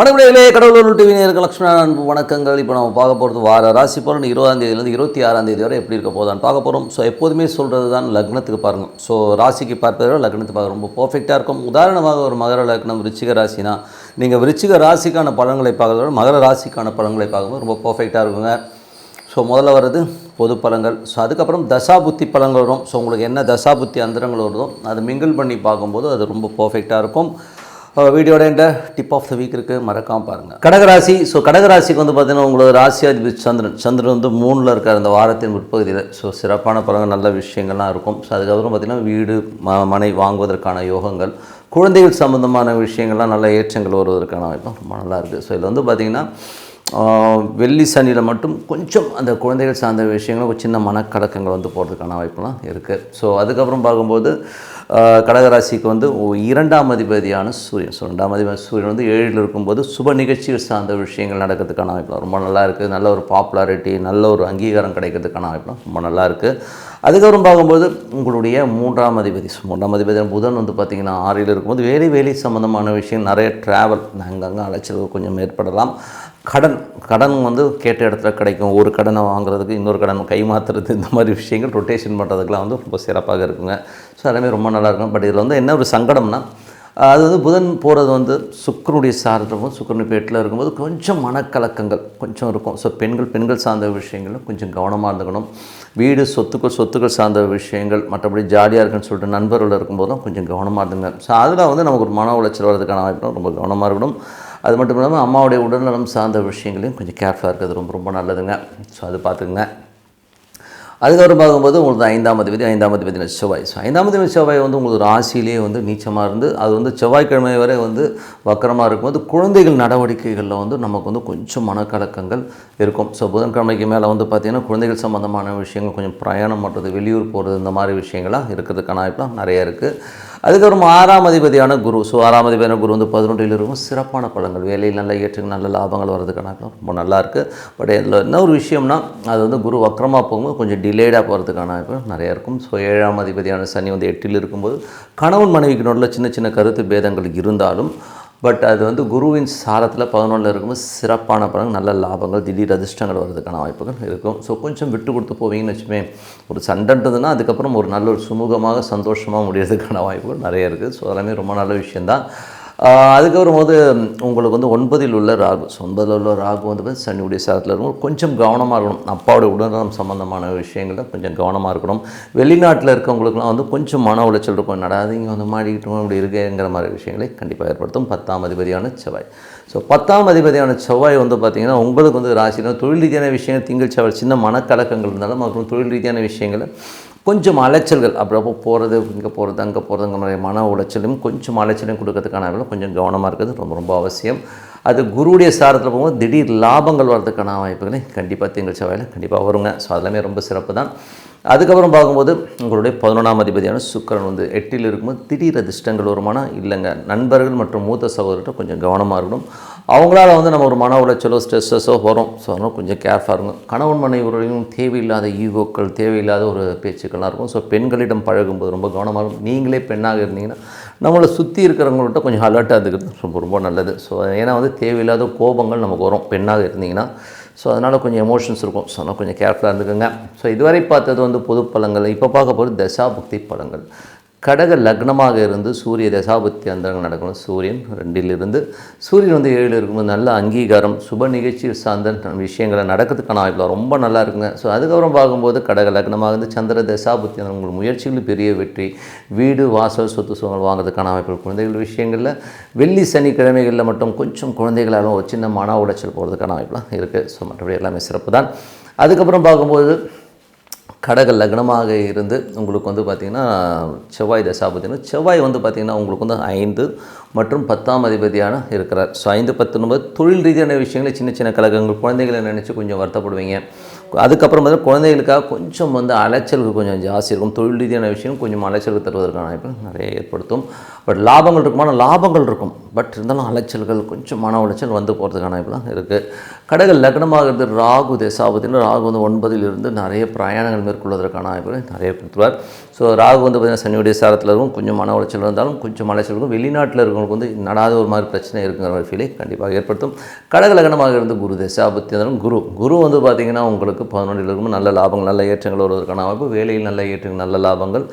வணக்கங்களே கடவுளூர் TV நேருக்கு லக்ஷ்மண அன்பு வணக்கங்கள். இப்போ நம்ம பார்க்க போகிறது வார ராசி பலன். இருபதாம் தேதியிலேருந்து இருபத்தி ஆறாம் தேதி வரை எப்படி இருக்க போதான் பார்க்க போகிறோம். ஸோ எப்போதுமே சொல்கிறது தான் லக்னத்துக்கு பாருங்கள் ஸோ ராசிக்கு பார்ப்பதை விட லக்னத்துக்கு பார்க்க ரொம்ப பர்ஃபெக்டாக இருக்கும். உதாரணமாக ஒரு மகர லக்னம் விருச்சிக ராசினா நீங்கள் விருச்சிக ராசிக்கான பலன்களை பார்க்கறத விட மகர ராசிக்கான பலன்களை பார்க்கும்போது ரொம்ப பர்ஃபெக்டாக இருக்குங்க. ஸோ முதல்ல வர்றது பொது பழங்கள் ஸோ அதுக்கப்புறம் தசாபுத்தி பழங்கள் வரும். ஸோ உங்களுக்கு என்ன தசாபுத்தி அந்தரங்கள் வருதோ அதை மிங்கிள் பண்ணி பார்க்கும்போது அது ரொம்ப பர்ஃபெக்டாக இருக்கும். வீடியோட இந்த டிப் ஆஃப் த வீக் இருக்குது மறக்காமல் பாருங்கள் கடகராசி ஸோ கடகராசிக்கு வந்து பார்த்தீங்கன்னா உங்களோட ராசியாதிபதி சந்திரன். சந்திரன் வந்து மூணில் இருக்கார். அந்த வாரத்தின் முற்பகுதியில். ஸோ சிறப்பான பலன்கள் நல்ல விஷயங்கள்லாம் இருக்கும். ஸோ அதுக்கப்புறம் பார்த்தீங்கன்னா வீடு ம மனை வாங்குவதற்கான யோகங்கள் குழந்தைகள் சம்மந்தமான விஷயங்கள்லாம் நல்ல ஏற்றங்கள் வருவதற்கான வாய்ப்பு ரொம்ப நல்லா இருக்குது ஸோ இதில் வந்து பார்த்திங்கன்னா வெள்ளி சனியில் மட்டும் கொஞ்சம் அந்த குழந்தைகள் சார்ந்த விஷயங்களும் ஒரு சின்ன மனக்கலக்கங்கள் வந்து போகிறதுக்கான வாய்ப்புலாம் இருக்குது ஸோ அதுக்கப்புறம் பார்க்கும்போது கடகராசிக்கு வந்து இரண்டாம் அதிபதியான சூரியன். ஸோ ரெண்டாம் அதிபதி சூரியன் வந்து ஏழில் இருக்கும்போது சுப நிகழ்ச்சிகள் சார்ந்த விஷயங்கள் நடக்கிறதுக்கான வாய்ப்புலாம் ரொம்ப நல்லா இருக்குது நல்ல ஒரு பாப்புலாரிட்டி நல்ல ஒரு அங்கீகாரம் கிடைக்கிறதுக்கான வாய்ப்புலாம் ரொம்ப நல்லா இருக்குது அதுக்கப்புறம் பார்க்கும்போது உங்களுடைய மூன்றாம் அதிபதி ஸோ மூன்றாம் அதிபதி புதன் வந்து பார்த்திங்கன்னா ஆறில் இருக்கும்போது வேலை வேலை சம்மந்தமான விஷயம் நிறைய ட்ராவல் அங்கங்கே அலைச்சல் கொஞ்சம் ஏற்படலாம் கடன் கடன் வந்து கேட்ட இடத்துல கிடைக்கும். ஒரு கடனை வாங்குறதுக்கு இன்னொரு கடன் கைமாத்துறது இந்த மாதிரி விஷயங்கள் ரொட்டேஷன் பண்ணுறதுக்குலாம் வந்து ரொம்ப சிறப்பாக இருக்குங்க. ஸோ எல்லாமே ரொம்ப நல்லா இருக்கும். பட் இதில் வந்து என்ன ஒரு சங்கடம்னா அது வந்து புதன் போகிறது வந்து சுக்கரனுடைய சாரத்தில் சுக்கரனு பேட்டில் இருக்கும்போது கொஞ்சம் மனக்கலக்கங்கள் கொஞ்சம் இருக்கும். ஸோ பெண்கள் பெண்கள் சார்ந்த விஷயங்களும் கொஞ்சம் கவனமாக இருந்துக்கணும். வீடு சொத்துக்கள் சொத்துக்கள் சார்ந்த விஷயங்கள் மற்றபடி ஜாலியாக இருக்குன்னு சொல்லிட்டு நண்பர்கள் இருக்கும்போதும் கொஞ்சம் கவனமாக இருந்துங்க. ஸோ அதில் வந்து நமக்கு ஒரு மன உளைச்சல் வர்றதுக்கான வாய்ப்பு ரொம்ப கவனமாக இருக்கணும். அது மட்டும் இல்லாமல் அம்மாவுடைய உடல்நலம் சார்ந்த விஷயங்களையும் கொஞ்சம் கேர்ஃபுல்லாக இருக்கிறது ரொம்ப ரொம்ப நல்லதுங்க. ஸோ அது பார்த்துக்குங்க. அதுக்கப்புறம் பார்க்கும்போது உங்களுக்கு ஐந்தாம் அதிபதி ஐந்தாம் பதி செவ்வாய். ஸோ ஐந்தாம் அதிபதி செவ்வாய் வந்து உங்களுக்கு ராசியிலேயே வந்து நீச்சமாக இருந்து அது வந்து செவ்வாய்க்கிழமை வரை வந்து வக்கரமாக இருக்கும்போது குழந்தைகள் நடவடிக்கைகளில் வந்து நமக்கு வந்து கொஞ்சம் மனக்கலக்கங்கள் இருக்கும். ஸோ புதன்கிழமைக்கு மேலே வந்து பார்த்திங்கன்னா குழந்தைகள் சம்மந்தமான விஷயங்கள் கொஞ்சம் பிரயாணம் பண்ணுறது வெளியூர் போகிறது இந்த மாதிரி விஷயங்கள்லாம் இருக்கிறதுக்கான வாய்ப்புலாம் நிறைய இருக்குது அதுக்கப்புறம் ஆறாம் அதிபதியான குரு. ஸோ ஆறாம் அதிபதியான குரு வந்து பதினொன்றில் இருக்கும். சிறப்பான பழங்கள் வேலையில் நல்ல ஏற்றுக்கு நல்ல லாபங்கள் வர்றதுக்கான ரொம்ப நல்லா இருக்குது பட் இதில் என்ன ஒரு விஷயம்னா அது வந்து குரு வக்கரமாக போகும்போது கொஞ்சம் டிலேடாக போகிறதுக்கான வாய்ப்பு நிறையா இருக்கும். ஸோ ஏழாம் அதிபதியான சனி வந்து எட்டில் இருக்கும்போது கணவன் மனைவிக்கு நடுவில் சின்ன சின்ன கருத்து பேதங்கள் இருந்தாலும் பட் அது வந்து குருவின் சாரத்தில் பதினொன்றில் இருக்கும்போது சிறப்பான பலன் நல்ல லாபங்கள் திடீர் அதிர்ஷ்டங்கள் வர்றதுக்கான வாய்ப்புகள் இருக்கும். ஸோ கொஞ்சம் விட்டு கொடுத்து போவீங்கன்னு வச்சுமே ஒரு சண்டைன்றதுன்னா அதுக்கப்புறம் ஒரு நல்ல ஒரு சுமூகமாக சந்தோஷமாக முடியறதுக்கான வாய்ப்புகள் நிறைய இருக்குது. ஸோ எல்லாமே ரொம்ப நல்ல விஷயந்தான் அதுக்கப்புறம் வந்து உங்களுக்கு வந்து ஒன்பதில் உள்ள ராகு ஸோ ஒன்பதில் உள்ள ராகு வந்து சனியுடைய சாரத்தில் இருக்கும். கொஞ்சம் கவனமாக இருக்கணும். அப்பாவுடைய உடல்நலம் சம்மந்தமான விஷயங்கள்ல கொஞ்சம் கவனமாக இருக்கணும். வெளிநாட்டில் இருக்கவங்களுக்குலாம் வந்து கொஞ்சம் மன உளைச்சல் இருக்கும். நடாது இங்கே வந்து மாடிக்கிட்டோம் இப்படி இருக்குங்கிற மாதிரி விஷயங்களை கண்டிப்பாக ஏற்படுத்தும். பத்தாம் அதிபதியான செவ்வாய். ஸோ பத்தாம் அதிபதியான செவ்வாய் வந்து பார்த்திங்கன்னா உங்களுக்கு வந்து ராசினா தொழில் ரீதியான விஷயங்கள் திங்கள் செவ்வாய் சின்ன மனக்கலக்கங்கள் இருந்தாலும் அப்புறம் தொழில் ரீதியான விஷயங்களை கொஞ்சம் அலைச்சல்கள். அப்புறப்போ போகிறது இங்கே போகிறது அங்கே போகிறதுங்க மாதிரி மன உளைச்சலும் கொஞ்சம் அலைச்சலையும் கொடுக்கறதுக்கான அளவில் கொஞ்சம் கவனமாக இருக்கிறது ரொம்ப ரொம்ப அவசியம். அது குருவுடைய சாரத்தில் போகும்போது திடீர் லாபங்கள் வர்றதுக்கான வாய்ப்புகளை கண்டிப்பாக திங்கள் செவ்வாயில் கண்டிப்பாக வருங்க. ஸோ அதெல்லாமே ரொம்ப சிறப்பு தான். அதுக்கப்புறம் பார்க்கும்போது உங்களுடைய பதினொன்றாம் அதிபதியான சுக்கரன் வந்து எட்டில் இருக்கும்போது திடீர் அதிர்ஷ்டங்கள் வருமானா? இல்லைங்க. நண்பர்கள் மற்றும் மூத்த சகோதரர்கிட்ட கொஞ்சம் கவனமாக இருக்கணும். அவங்களால வந்து நம்ம ஒரு மன உளைச்சலோ ஸ்ட்ரெஸ்ஸஸோ வரும். ஸோ அதனால் கொஞ்சம் கேர்ஃபாக இருக்கும் கணவன் மனைவர்களையும் தேவையில்லாத ஈகோக்கள் தேவையில்லாத ஒரு பேச்சுக்கள்லாம் இருக்கும். ஸோ பெண்களிடம் பழகும்போது ரொம்ப கவனமாக இருக்கும் நீங்களே பெண்ணாக இருந்தீங்கன்னா நம்மளை சுற்றி இருக்கிறவங்கள்ட்ட கொஞ்சம் அலர்ட்டாக இருக்கிறது ரொம்ப ரொம்ப நல்லது. ஸோ ஏன்னா வந்து தேவையில்லாத கோபங்கள் நமக்கு வரும். பெண்ணாக இருந்தீங்கன்னா ஸோ அதனால் கொஞ்சம் எமோஷன்ஸ் இருக்கும். ஸோ அதனால் கொஞ்சம் கேர்ஃபுல்லாக இருந்துக்கோங்க. ஸோ இதுவரை பார்த்தது வந்து பொது பழங்கள். இப்போ பார்க்க போகிறது தசாபக்தி பழங்கள். கடக லக்னமாக இருந்து சூரிய தசாபத்தி அந்தரங்கள் நடக்கணும். சூரியன் ரெண்டிலிருந்து சூரியன் வந்து ஏழில் இருக்கும்போது நல்ல அங்கீகாரம் சுப நிகழ்ச்சி சார்ந்த விஷயங்களை நடக்கிறதுக்கான வாய்ப்பில் ரொம்ப நல்லா இருக்குங்க. ஸோ அதுக்கப்புறம் பார்க்கும்போது கடக லக்னமாக இருந்து சந்திர தசாபுத்தி உங்கள் முயற்சிகள் பெரிய வெற்றி. வீடு வாசல் சொத்து சுகங்கள் வாங்குறதுக்கான வாய்ப்புகள். குழந்தைகள் விஷயங்களில் வெள்ளி சனிக்கிழமைகளில் மட்டும் கொஞ்சம் குழந்தைகளாலும் ஒரு சின்ன மன உளைச்சல் போகிறதுக்கான வாய்ப்புலாம் இருக்குது ஸோ மற்றபடி எல்லாமே சிறப்பு தான் அதுக்கப்புறம் பார்க்கும்போது கடக லக்னமாக இருந்து உங்களுக்கு வந்து பார்த்திங்கன்னா செவ்வாய் தசாபதினா செவ்வாய் வந்து பார்த்திங்கன்னா உங்களுக்கு வந்து ஐந்து மற்றும் பத்தாம் அதிபதியான இருக்கிறார். ஸோ ஐந்து பத்தொன்பது தொழில் ரீதியான விஷயங்களை சின்ன சின்ன கழகங்கள் குழந்தைகளை நினச்சி கொஞ்சம் வருத்தப்படுவீங்க. அதுக்கப்புறம் வந்து குழந்தைகளுக்காக கொஞ்சம் வந்து அலைச்சலுக்கு கொஞ்சம் ஜாஸ்தி இருக்கும். தொழில் ரீதியான விஷயம் கொஞ்சம் அலைச்சலுக்கு தருவதற்கான வாய்ப்பு நிறைய ஏற்படுத்தும். பட் லாபங்கள் இருக்குமான லாபங்கள் இருக்கும். பட் இருந்தாலும் அலைச்சல்கள் கொஞ்சம் மன உளைச்சல் வந்து போகிறதுக்கான இப்பெல்லாம் இருக்குது கடக லக்னமாகிறது இருந்து ராகு தேசாபத்தின்னு ராகு வந்து ஒன்பதில் இருந்து நிறைய பிரயாணங்கள் மேற்கொள்வதற்கான வாய்ப்புகள் நிறைய கொடுத்துருவார் ஸோ ராகு வந்து பார்த்திங்கன்னா சனியுடைய சாரத்தில் இருக்கும் கொஞ்சம் மன உளைச்சல் இருந்தாலும் கொஞ்சம் அலைச்சல் இருக்கும். வெளிநாட்டில் இருக்கிறவங்களுக்கு வந்து நடாத ஒரு மாதிரி பிரச்சனை இருக்குங்கிற ஒரு ஃபீலை கண்டிப்பாக ஏற்படுத்தும். கடக லக்னமாக இருந்து குரு தசாபத்தி இருந்தாலும் குரு. குரு வந்து பார்த்திங்கன்னா உங்களுக்கு பதினொன்றில் இருக்கும் நல்ல லாபங்கள் நல்ல ஏற்றங்கள் வருவதற்கான வாய்ப்பு. வேலையில் நல்ல ஏற்றங்கள் நல்ல லாபங்கள்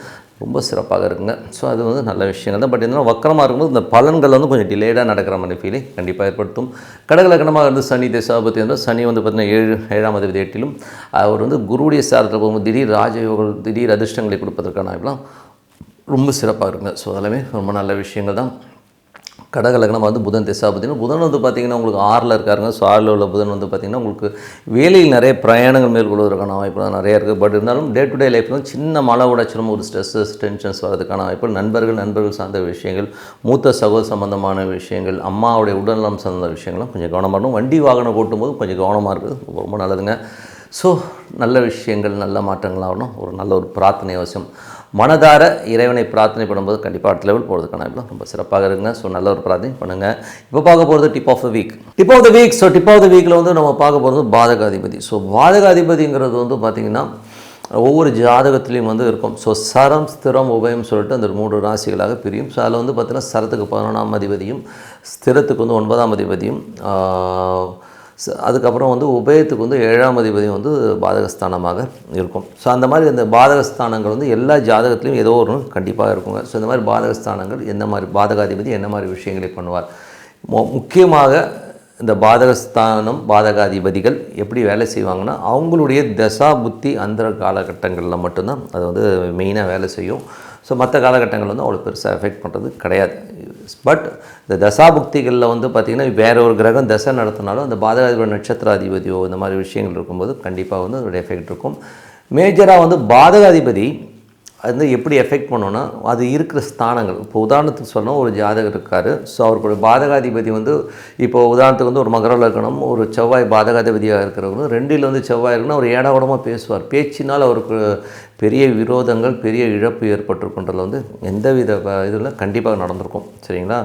ரொம்ப சிறப்பாக இருக்குங்க. ஸோ அது வந்து நல்ல விஷயங்கள் தான். பட் இருந்தாலும் வக்கரமாக இருக்கும்போது இந்த பலன்கள் வந்து கொஞ்சம் டிலேடாக நடக்கிற மாதிரி ஃபீலிங் கண்டிப்பாக ஏற்படுத்தும். கடகலக்கணமாக இருந்து சனி தசாபத்தி இருந்தால் சனி வந்து பார்த்திங்கன்னா ஏழு ஏழாம் அதிபதி எட்டிலும் அவர் வந்து குருவுடைய சாரத்தில் போகும்போது திடீர் ராஜயோகம் திடீர் அதிர்ஷ்டங்களை கொடுப்பதற்கான வாய்ப்புலாம் ரொம்ப சிறப்பாக இருக்குங்க. ஸோ அதெல்லாமே ரொம்ப நல்ல விஷயங்கள் தான். கடக லக்னம் வந்து புதன் திசா பார்த்தீங்கன்னா புதன் வந்து பார்த்திங்கன்னா உங்களுக்கு ஆறில் இருக்காருங்க. ஸோ ஆறில் உள்ள புதன் வந்து பார்த்திங்கன்னா உங்களுக்கு வேலையில் நிறைய பிரயாணங்கள் மேற்கொள்வதற்கான வாய்ப்புகள் நிறைய இருக்குது. பட் இருந்தாலும் டே டு டே லைஃப்பில் வந்து சின்ன மழை உடைச்சலும் ஒரு ஸ்ட்ரெஸ்ஸஸ் டென்ஷன்ஸ் வரதுக்கான வாய்ப்பு நண்பர்கள் நண்பர்கள் சார்ந்த விஷயங்கள் மூத்த சகோதர சம்பந்தமான விஷயங்கள் அம்மாவுடைய உடல்நலம் சார்ந்த விஷயங்கள்லாம் கொஞ்சம் கவனமாக இருக்கணும். வண்டி வாகனம் ஓட்டும்போது கொஞ்சம் கவனமாக இருக்குது ரொம்ப ரொம்ப நல்லதுங்க. ஸோ நல்ல விஷயங்கள் நல்ல மாற்றங்கள் ஆகணும் ஒரு நல்ல ஒரு பிரார்த்தனை அவசியம். மனதார இறைவனை பிரார்த்தனை பண்ணும்போது கண்டிப்பாக அடுத்த லெவல் போகிறதுக்கான ரொம்ப சிறப்பாக இருக்குங்க. ஸோ நல்ல ஒரு பிரார்த்தனை பண்ணுங்கள் இப்போ பார்க்க போகிறது tip of the week tip of the week so tip of the வீக்கில் வந்து நம்ம பார்க்க போகிறது பாதகாதிபதி. ஸோ பாதகாதிபதிங்கிறது வந்து பார்த்திங்கன்னா ஒவ்வொரு ஜாதகத்துலேயும் வந்து இருக்கும். ஸோ சரம் ஸ்திரம் உபயம் சொல்லிட்டு அந்த மூன்று ராசிகளாக பிரியும். ஸோ அதில் வந்து பார்த்திங்கன்னா சரத்துக்கு பதினொன்றாம் அதிபதியும் ஸ்திரத்துக்கு வந்து ஒன்பதாம் அதிபதியும் அதுக்கப்புறம் வந்து உபயத்துக்கு வந்து ஏழாம் அதிபதி வந்து பாதகஸ்தானமாக இருக்கும். ஸோ அந்த மாதிரி அந்த பாதகஸ்தானங்கள் வந்து எல்லா ஜாதகத்துலையும் ஏதோ ஒரு கண்டிப்பாக இருக்குங்க. ஸோ இந்த மாதிரி பாதகஸ்தானங்கள் என்ன மாதிரி பாதகாதிபதி என்ன மாதிரி விஷயங்களை பண்ணுவார்? முக்கியமாக இந்த பாதகஸ்தானம் பாதகாதிபதிகள் எப்படி வேலை செய்வாங்கன்னா அவங்களுடைய தசா புத்தி அந்த காலகட்டங்களில் மட்டும்தான் அது வந்து மெயினாக வேலை செய்யும். ஸோ மற்ற காலகட்டங்கள் வந்து அவ்வளோ பெருசாக எஃபெக்ட் பண்ணுறது கிடையாது. பட் இந்த தசாபுக்திகளில் வந்து பார்த்திங்கன்னா வேற ஒரு கிரகம் தசை நடத்தினாலும் அந்த பாதகாதிபதி நட்சத்திராதிபதியோ இந்த மாதிரி விஷயங்கள் இருக்கும்போது கண்டிப்பாக வந்து அதோடய எஃபெக்ட் இருக்கும். மேஜராக வந்து பாதகாதிபதி அது வந்து எப்படி எஃபெக்ட் பண்ணோன்னா அது இருக்கிற ஸ்தானங்கள். இப்போ உதாரணத்துக்கு சொன்னால் ஒரு ஜாதகர் இருக்கார். ஸோ அவருடைய பாதகாதிபதி வந்து இப்போ உதாரணத்துக்கு வந்து ஒரு மகர லக்னம் ஒரு செவ்வாய் பாதகாதிபதியாக இருக்கிறவங்க ரெண்டில் வந்து செவ்வாய் இருக்குன்னா அவர் ஏடாவிடமாக பேசுவார். பேச்சினால் அவருக்கு பெரிய விரோதங்கள் பெரிய இழப்பு ஏற்பட்டிருக்குன்றதுல வந்து எந்தவித வித இதில் கண்டிப்பாக நடந்திருக்கும். சரிங்களா?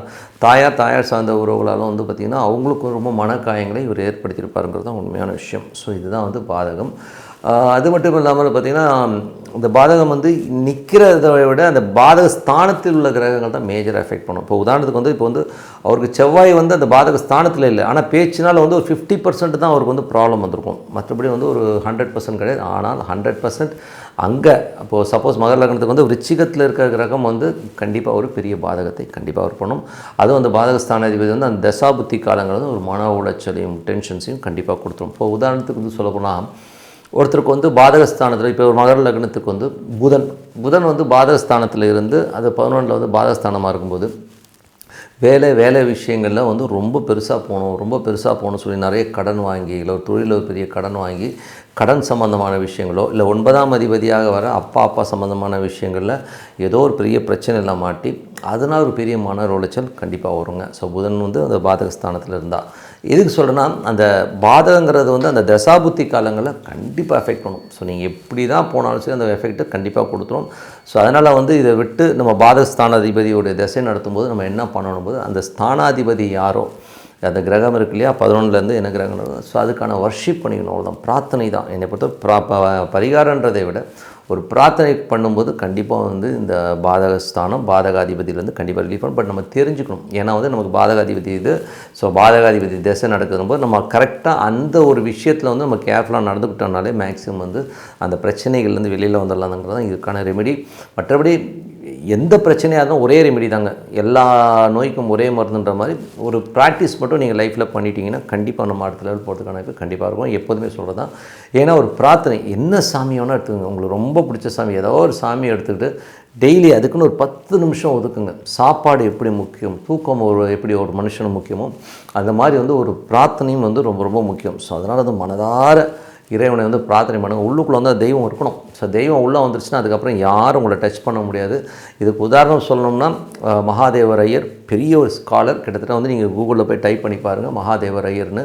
தாயார் தாயார் சார்ந்த உறவுகளாலும் வந்து பார்த்திங்கன்னா அவங்களுக்கும் ரொம்ப மனக்காயங்களை இவர் ஏற்படுத்தியிருப்பாருங்கிறது தான் உண்மையான விஷயம். ஸோ இதுதான் வந்து பாதகம். அது மட்டும் இல்லாமல் பார்த்திங்கன்னா இந்த பாதகம் வந்து நிற்கிறத விட அந்த பாதக ஸ்தானத்தில் உள்ள கிரகங்கள் தான் மேஜர் எஃபெக்ட் பண்ணும். இப்போ உதாரணத்துக்கு வந்து இப்போ வந்து அவருக்கு செவ்வாய் வந்து அந்த பாதக ஸ்தானத்தில் இல்லை. ஆனால் பேச்சினால் வந்து ஒரு ஃபிஃப்டி பர்சன்ட் தான் அவருக்கு வந்து ப்ராப்ளம் வந்திருக்கும். மற்றபடி வந்து ஒரு ஹண்ட்ரட் பர்சன்ட் கிடையாது. ஆனால் ஹண்ட்ரட் பர்சன்ட் அங்கே இப்போது சப்போஸ் மகர லக்னத்துக்கு வந்து ரிச்சிகத்தில் இருக்கிற கிரகம் வந்து கண்டிப்பாக ஒரு பெரிய பாதகத்தை கண்டிப்பாக அவர் பண்ணும். அதுவும் அந்த பாதகஸ்தானாதிபதி வந்து அந்த தசாபுத்தி காலங்கள் வந்து ஒரு மன உளைச்சலையும் டென்ஷன்ஸையும் கண்டிப்பாக கொடுத்துரும். இப்போ உதாரணத்துக்கு வந்து சொல்லப்போனால் ஒருத்தருக்கு வந்து பாதகஸ்தானத்தில் இப்போ ஒரு மகர லக்னத்துக்கு வந்து புதன். புதன் வந்து பாதகஸ்தானத்தில் இருந்து அது பதினொன்றில் வந்து பாதகஸ்தானமாக இருக்கும்போது வேலை வேலை விஷயங்களில் வந்து ரொம்ப பெருசாக போகணும் ரொம்ப பெருசாக போகணும்னு சொல்லி நிறைய கடன் வாங்கி இல்லை ஒரு தொழிலில் ஒரு பெரிய கடன் வாங்கி கடன் சம்பந்தமான விஷயங்களோ இல்லை ஒன்பதாம் அதிபதியாக வர அப்பா அப்பா சம்மந்தமான விஷயங்களில் ஏதோ ஒரு பெரிய பிரச்சனையில் மாட்டி அதனால் ஒரு பெரிய மன உளைச்சல் கண்டிப்பாக வருங்க. ஸோ புதன் வந்து அந்த பாதகஸ்தானத்தில் இருந்தால் எதுக்கு சொல்கிறேன்னா அந்த பாதகங்கிறது வந்து அந்த தசாபுத்தி காலங்களில் கண்டிப்பாக எஃபெக்ட் பண்ணும். ஸோ நீங்கள் எப்படி தான் போனாலும் சரி அந்த எஃபெக்ட்டை கண்டிப்பாக கொடுத்துரும். ஸோ அதனால் வந்து இதை விட்டு நம்ம பாதக பாதகஸ்தானாதிபதியோடைய திசை நடத்தும்போது நம்ம என்ன பண்ணணும் போது அந்த ஸ்தானாதிபதி யாரோ அந்த கிரகம் இருக்கு இல்லையா? பதினொன்றுலேருந்து என்ன கிரகம்? ஸோ அதுக்கான வர்ஷிப் பண்ணிக்கணும். அவ்வளோதான் பிரார்த்தனை தான். என்னை பொறுத்த பிரா ப- பரிகாரன்றதை விட ஒரு பிரார்த்தனை பண்ணும்போது கண்டிப்பாக வந்து இந்த பாதகஸ்தானம் பாதகாதிபதியிலேருந்து கண்டிப்பாக ரிலீஃப் பண்ணும் பட் நம்ம தெரிஞ்சுக்கணும். ஏன்னா வந்து நமக்கு பாதகாதிபதி இது. ஸோ பாதகாதிபதி திசை நடக்கும்போது நம்ம கரெக்டாக அந்த ஒரு விஷயத்தில் வந்து நம்ம கேர்ஃபுல்லாக நடந்துக்கிட்டோம்னாலே மேக்ஸிமம் வந்து அந்த பிரச்சனைகள்லேருந்து வெளியில் வந்துடலாம்ங்கிறது தான் இதுக்கான ரெமெடி மற்றபடி எந்த பிரச்சனையாக இருந்தாலும் ஒரே ரெமெடி தாங்க. எல்லா நோய்க்கும் ஒரே மருந்துன்ற மாதிரி ஒரு ப்ராக்டிஸ் மட்டும் நீங்கள் லைஃப்பில் பண்ணிட்டீங்கன்னா கண்டிப்பாக நம்ம அடுத்த லெவல் போகிறதுக்கான வாய்ப்பு கண்டிப்பாக இருக்கும். எப்போதுமே சொல்கிறது தான் ஏன்னா ஒரு பிரார்த்தனை என்ன சாமி வேணால் எடுத்துக்கோங்க. உங்களுக்கு ரொம்ப பிடிச்ச சாமி ஏதோ ஒரு சாமியை எடுத்துக்கிட்டு டெய்லி அதுக்குன்னு ஒரு பத்து நிமிஷம் ஒதுக்குங்க. சாப்பாடு எப்படி முக்கியம் தூக்கம் ஒரு எப்படி ஒரு மனுஷனும் முக்கியமோ அந்த மாதிரி வந்து ஒரு பிரார்த்தனையும் வந்து ரொம்ப ரொம்ப முக்கியம். ஸோ அதனால் அது மனதார இறைவனை வந்து பிரார்த்தனை பண்ணுங்கள் உள்ளுக்குள்ளே வந்து தெய்வம் இருக்கணும். ஸோ தெய்வம் உள்ளே வந்துருச்சுன்னா அதுக்கப்புறம் யாரும் உங்களை டச் பண்ண முடியாது. இதுக்கு உதாரணம் சொல்லணும்னா மகாதேவர் ஐயர் பெரிய ஒரு ஸ்காலர் கிட்டத்தட்ட வந்து நீங்கள் கூகுளில் போய் டைப் பண்ணி பாருங்கள் மகாதேவர் ஐயர்னு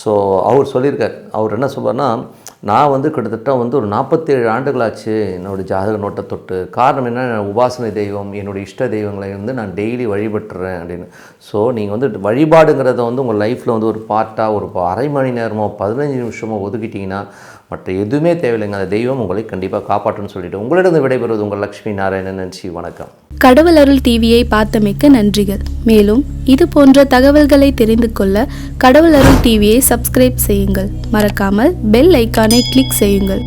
ஸோ அவர் சொல்லியிருக்கார். அவர் என்ன சொல்வார்னா நான் வந்து கிட்டத்தட்ட வந்து ஒரு நாற்பத்தேழு ஆண்டுகளாச்சு என்னோடய ஜாதக நோட்டை தொட்டு. காரணம் என்ன உபாசனை தெய்வம் என்னுடைய இஷ்ட தெய்வங்களை வந்து நான் டெய்லி வழிபட்டுறேன் அப்படின்னு. ஸோ நீங்கள் வந்து வழிபாடுங்கிறத வந்து உங்கள் லைஃப்பில் வந்து ஒரு பார்ட்டாக ஒரு அரை மணி நேரமோ பதினஞ்சு நிமிஷமோ ஒதுக்கிட்டிங்கன்னா மற்ற எதுவுமே தேவையில்லைங்க. அந்த தெய்வம் உங்களை கண்டிப்பாக காப்பாற்றுன்னு சொல்லிட்டு உங்களிடம் விடைபெறுவது உங்கள் லக்ஷ்மி நாராயணன். நன்றி வணக்கம். கடவுள் அருள் டிவியை பார்த்தமைக்க நன்றிகள். மேலும் இது போன்ற தகவல்களை தெரிந்து கொள்ள கடவுள் அருள் டிவியை சப்ஸ்கிரைப் செய்யுங்கள். மறக்காமல் பெல் ஐக்கானை கிளிக் செய்யுங்கள்.